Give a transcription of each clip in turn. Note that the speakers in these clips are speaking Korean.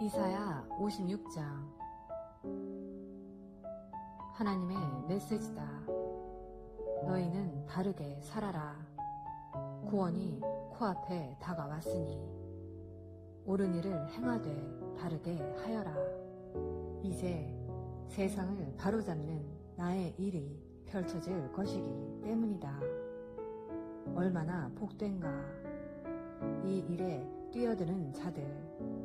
이사야 56장 하나님의 메시지다. 너희는 바르게 살아라. 구원이 코앞에 다가왔으니 옳은 일을 행하되 바르게 하여라. 이제 세상을 바로잡는 나의 일이 펼쳐질 것이기 때문이다. 얼마나 복된가. 이 일에 뛰어드는 자들.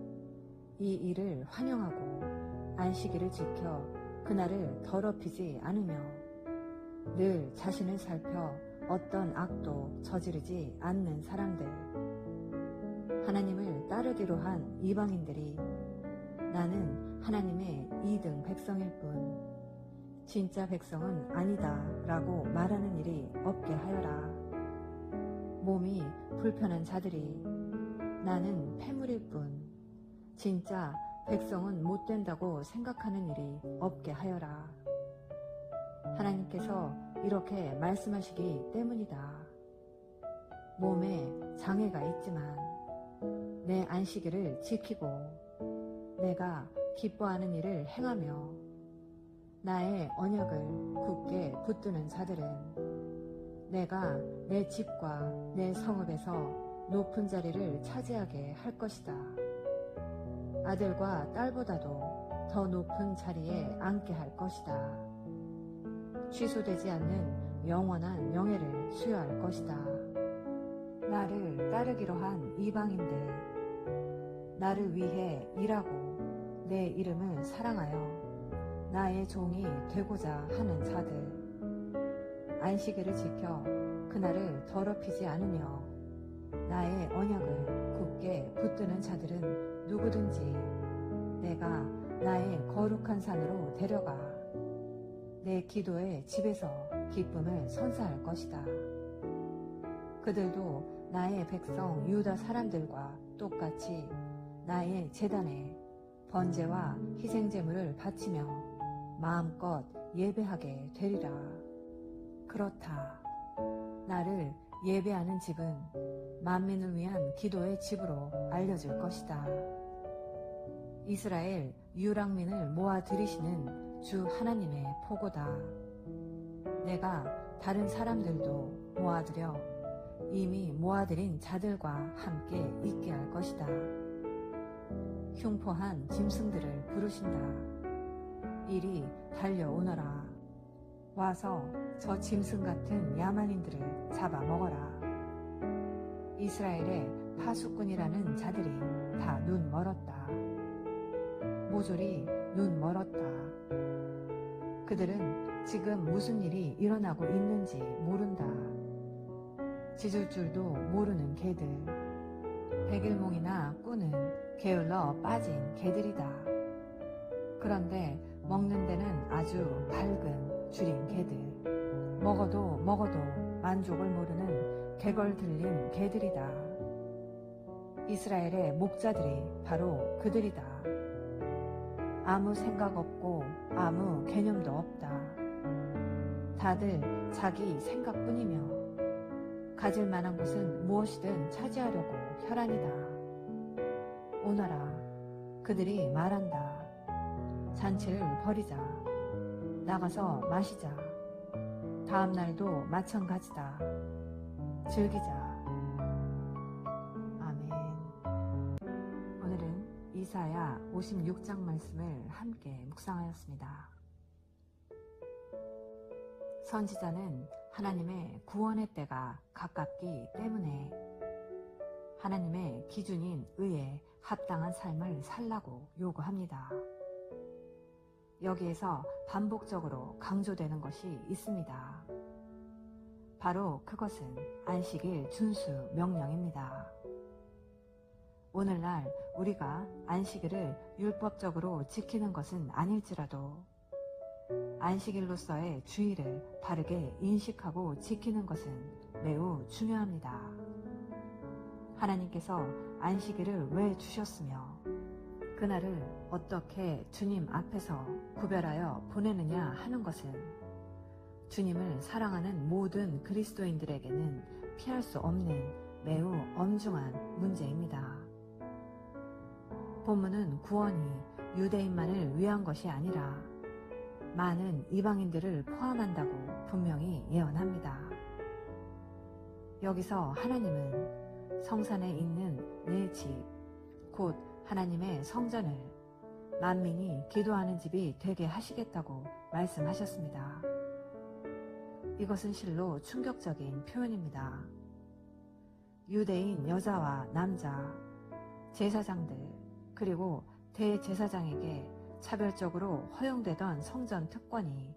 이 일을 환영하고 안식일을 지켜 그날을 더럽히지 않으며 늘 자신을 살펴 어떤 악도 저지르지 않는 사람들. 하나님을 따르기로 한 이방인들이 나는 하나님의 이등 백성일 뿐 진짜 백성은 아니다 라고 말하는 일이 없게 하여라. 몸이 불편한 자들이 나는 폐물일 뿐 진짜 백성은 못 된다고 생각하는 일이 없게 하여라. 하나님께서 이렇게 말씀하시기 때문이다. 몸에 장애가 있지만 내 안식일을 지키고 내가 기뻐하는 일을 행하며 나의 언약을 굳게 붙드는 자들은 내가 내 집과 내 성읍에서 높은 자리를 차지하게 할 것이다. 아들과 딸보다도 더 높은 자리에 앉게 할 것이다. 취소되지 않는 영원한 명예를 수여할 것이다. 나를 따르기로 한 이방인들, 나를 위해 일하고 내 이름을 사랑하여 나의 종이 되고자 하는 자들, 안식일을 지켜 그날을 더럽히지 않으며 나의 언약을 굳게 붙드는 자들은 누구든지 내가 나의 거룩한 산으로 데려가 내 기도의 집에서 기쁨을 선사할 것이다. 그들도 나의 백성 유다 사람들과 똑같이 나의 재단에 번제와 희생제물을 바치며 마음껏 예배하게 되리라. 그렇다. 나를 예배하는 집은 만민을 위한 기도의 집으로 알려질 것이다. 이스라엘 유랑민을 모아 들이시는 주 하나님의 포고다. 내가 다른 사람들도 모아들여 이미 모아들인 자들과 함께 있게 할 것이다. 흉포한 짐승들을 부르신다. 이리 달려오너라. 와서 저 짐승 같은 야만인들을 잡아먹어라. 이스라엘의 파수꾼이라는 자들이 다 눈 멀었다. 모조리 눈 멀었다. 그들은 지금 무슨 일이 일어나고 있는지 모른다. 짖을 줄도 모르는 개들. 백일몽이나 꾸는 게을러 빠진 개들이다. 그런데 먹는 데는 아주 밝은 줄인 개들. 먹어도 먹어도 만족을 모르는 개걸 들린 개들이다. 이스라엘의 목자들이 바로 그들이다. 아무 생각 없고 아무 개념도 없다. 다들 자기 생각뿐이며 가질 만한 것은 무엇이든 차지하려고 혈안이다. 오너라, 그들이 말한다. 잔치를 벌이자. 나가서 마시자. 다음 날도 마찬가지다. 즐기자. 이사야 56장 말씀을 함께 묵상하였습니다. 선지자는 하나님의 구원의 때가 가깝기 때문에 하나님의 기준인 의에 합당한 삶을 살라고 요구합니다. 여기에서 반복적으로 강조되는 것이 있습니다. 바로 그것은 안식일 준수 명령입니다. 오늘날 우리가 안식일을 율법적으로 지키는 것은 아닐지라도 안식일로서의 주의를 바르게 인식하고 지키는 것은 매우 중요합니다. 하나님께서 안식일을 왜 주셨으며 그날을 어떻게 주님 앞에서 구별하여 보내느냐 하는 것은 주님을 사랑하는 모든 그리스도인들에게는 피할 수 없는 매우 엄중한 문제입니다. 본문은 구원이 유대인만을 위한 것이 아니라 많은 이방인들을 포함한다고 분명히 예언합니다. 여기서 하나님은 성산에 있는 내 집, 곧 하나님의 성전을 만민이 기도하는 집이 되게 하시겠다고 말씀하셨습니다. 이것은 실로 충격적인 표현입니다. 유대인 여자와 남자, 제사장들, 그리고 대제사장에게 차별적으로 허용되던 성전 특권이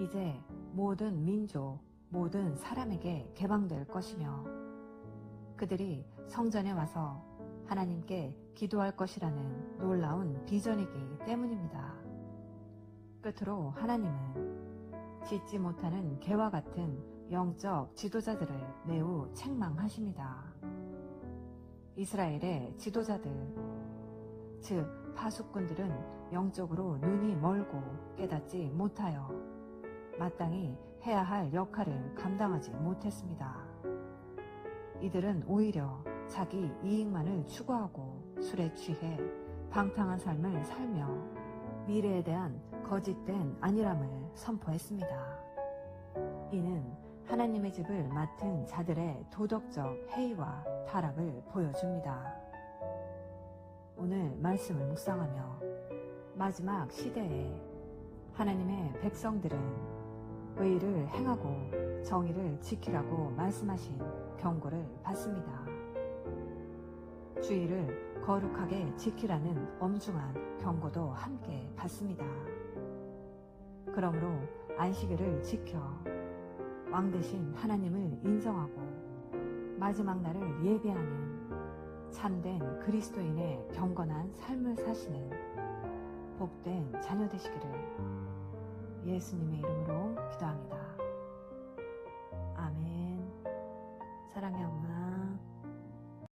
이제 모든 민족, 모든 사람에게 개방될 것이며 그들이 성전에 와서 하나님께 기도할 것이라는 놀라운 비전이기 때문입니다. 끝으로 하나님은 짓지 못하는 개와 같은 영적 지도자들을 매우 책망하십니다. 이스라엘의 지도자들, 즉 파수꾼들은 영적으로 눈이 멀고 깨닫지 못하여 마땅히 해야 할 역할을 감당하지 못했습니다. 이들은 오히려 자기 이익만을 추구하고 술에 취해 방탕한 삶을 살며 미래에 대한 거짓된 안일함을 선포했습니다. 이는 하나님의 집을 맡은 자들의 도덕적 해이와 타락을 보여줍니다. 오늘 말씀을 묵상하며 마지막 시대에 하나님의 백성들은 의를 행하고 정의를 지키라고 말씀하신 경고를 받습니다. 주의를 거룩하게 지키라는 엄중한 경고도 함께 받습니다. 그러므로 안식일을 지켜 왕 대신 하나님을 인정하고 마지막 날을 예배하는 참된 그리스도인의 경건한 삶을 사시는 복된 자녀 되시기를 예수님의 이름으로 기도합니다. 아멘. 사랑의 엄마.